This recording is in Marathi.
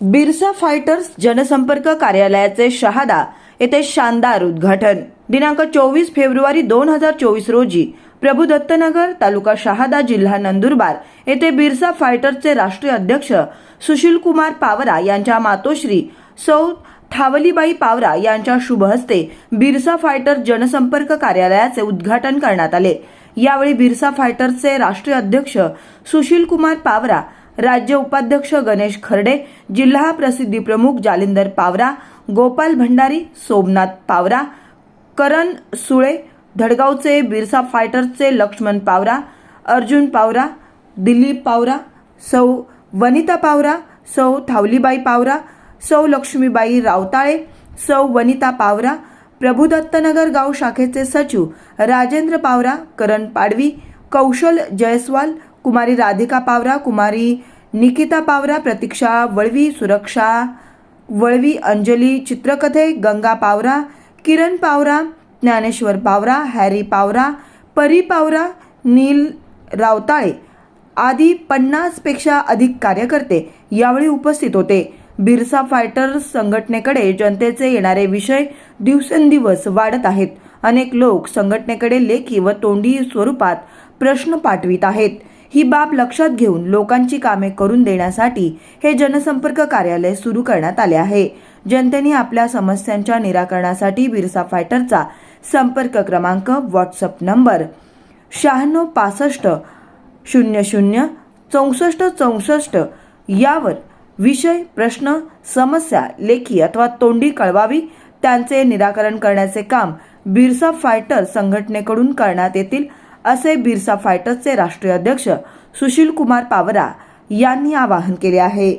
बिरसा फायटर्स जनसंपर्क कार्यालयाचे शहादा येथे शानदार उद्घाटन. दिनांक चोवीस फेब्रुवारी दोन हजार चोवीस रोजी प्रभू दत्तनगर तालुका शहादा जिल्हा नंदुरबार येथे बिरसा फायटर्सचे राष्ट्रीय अध्यक्ष सुशीलकुमार पावरा यांच्या मातोश्री सौ ठावलीबाई पावरा यांच्या शुभ हस्ते बिरसा फायटर जनसंपर्क कार्यालयाचे उद्घाटन करण्यात आले. यावेळी बिरसा फायटर्सचे राष्ट्रीय अध्यक्ष सुशीलकुमार पावरा राज्य उपाध्यक्ष गणेश खर्डे जिल्हा प्रसिद्धी प्रमुख जालिंदर पावरा गोपाल भंडारी सोमनाथ पावरा करण सुळे धडगावचे बिरसा फायटर्सचे लक्ष्मण पावरा अर्जुन पावरा दिलीप पावरा सौ वनिता पावरा सौ थावलीबाई पावरा सौ लक्ष्मीबाई रावताळे सौ वनिता पावरा प्रभुदत्तनगर गाव शाखेचे सचिव राजेंद्र पावरा करण पाडवी कौशल जयस्वाल कुमारी राधिका पावरा कुमारी निकिता पावरा प्रतीक्षा वळवी सुरक्षा वळवी अंजली चित्रकथे गंगा पावरा किरण पावरा ज्ञानेश्वर पावरा हॅरी पावरा परी पावरा नील रावताळे आदी पन्नासपेक्षा अधिक कार्यकर्ते यावेळी उपस्थित होते. बिरसा फायटर्स संघटनेकडे जनतेचे येणारे विषय दिवसेंदिवस वाढत आहेत. अनेक लोक संघटनेकडे लेखी व तोंडी स्वरूपात प्रश्न पाठवित आहेत. ही बाब लक्षात घेऊन लोकांची कामे करून देण्यासाठी हे जनसंपर्क कार्यालय सुरू करण्यात आले आहे. जनतेने आपल्या समस्यांच्या निराकरणासाठी बिरसा फायटरचा संपर्क क्रमांक व्हॉट्सअप नंबर शहाण्णव पासष्ट शून्य शून्य चौसष्ट चौसष्ट यावर विषय प्रश्न समस्या लेखी अथवा तोंडी कळवावी त्यांचे निराकरण करण्याचे काम बिरसा फायटर संघटनेकडून करण्यात येतील असे बिरसा फायटर्सचे राष्ट्रीय अध्यक्ष सुशील कुमार पावरा यांनी आवाहन केले आहे.